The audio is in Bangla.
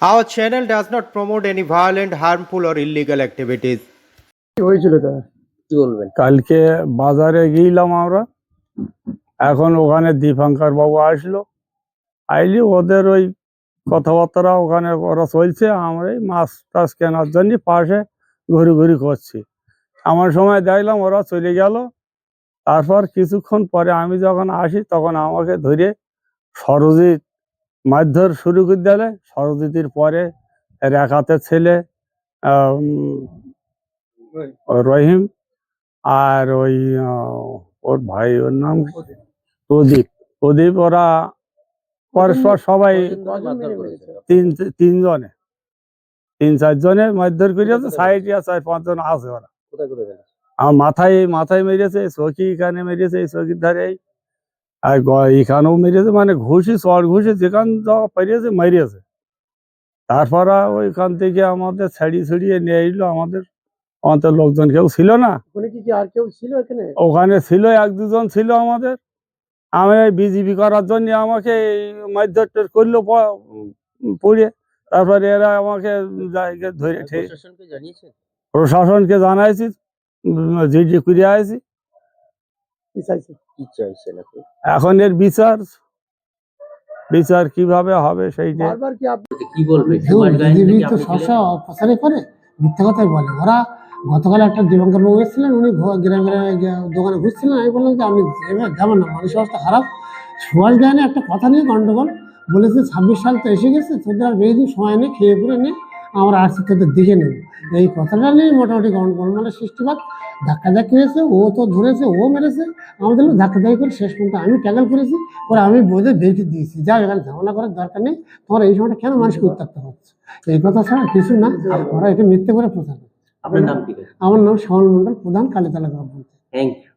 Our channel does not promote any violent, harmful, or illegal activities. কি হয়েছিল কি বলবেন? কালকে বাজারে গিয়েলাম আমরা। এখন ওখানে দীপাঙ্কর বাবু আসলো। আইলি ওদের ওই কথাবার্তা ওখানে ওরা চলছে আমরা এই মাছ টাছ কেনার জন্য পাশে ঘুরি ঘুরি করছি। আমার সময় দেখলাম ওরা চলে গেল। তারপর কিছুক্ষণ পরে আমি যখন আসি তখন আমাকে ধরে সরজিৎ মারধর শুরু করে দিলে সরজিতের পরে রেখাতে ছেলে আহ, উম, রহিম আর ওই ওর ভাই ওর নাম প্রদীপ। প্রদীপ। ওরা পরস্পর সবাই তিন তিনজনে। তিন চারজনে মারধর করিয়াছে সাইডে চার পাঁচজন আছে ওরা। আমার মাথায় মাথায় মেরেছে চকি এখানে মেরেছে এই চকির ধারে। আর এখানেও মেরেছে মানে ঘুষি চর ঘুষি যেখান যা পেরিয়েছে মেরিয়েছে তারপর ওইখান থেকে আমাদের ছাড়িয়ে ছড়িয়ে নিয়ে এলো আমাদের আমাদের লোকজন কেউ ছিল না। ওখানে ছিল এক দুজন ছিল আমাদের। আমি বিজিবি করার জন্য আমাকে মারধর করল পড়ে। তারপরে এরা আমাকে ধরে প্রশাসনকে জানাইছি জিডি করে আইছি। কি চাইছেন আপনি? এখন এর বিচার বিচার কীভাবে হবে সেইটা বারবার কি আপনি কি বলবেন বিজেপি তো? সবসময় অপসারে করে মিথ্যা কথাই বলে। ওরা গতকাল একটা দিবঙ্কর বাবু এসেছিলেন উনি গ্রামে গ্রামে গিয়ে দোকানে ঘুরছিলেন আমি বললাম যে আমি এবার যাবেন না মানুষ অবস্থা খারাপ। সুভাষ গায়নে একটা কথা নিয়ে গন্ডগোল বলেছে ছাব্বিশ সাল তো এসে গেছে তোদের আর বেশি দিন সময় নেই খেয়ে পরে নে আমরা আসছি তোদের দিকে নেব। এই কথাটা নিয়ে মোটামুটি গন্ডগোল মানে সৃষ্টিবাদ। ধাক্কা ধাক্কি হয়েছে ও তো ধরেছে ও মেরেছে। আমাদের লোক ধাক্কা ধাক্কি করে শেষ পর্যন্ত আমি ট্যাগল করেছি পরে আমি বোঝে বেরিয়ে দিয়েছি। যা এখানে ঝামেলা করার দরকার নেই তোমার এই সময়টা কেন মানুষকে উত্তাপ্ত হচ্ছে? এই কথা ছাড়া কিছু না ওরা এটা মিথ্যে করে প্রচার করছে। আপনার নাম কি আমার নাম শ্যামল মন্ডল প্রধান কালীতলা গ্রাম পঞ্চায়েত। Thank you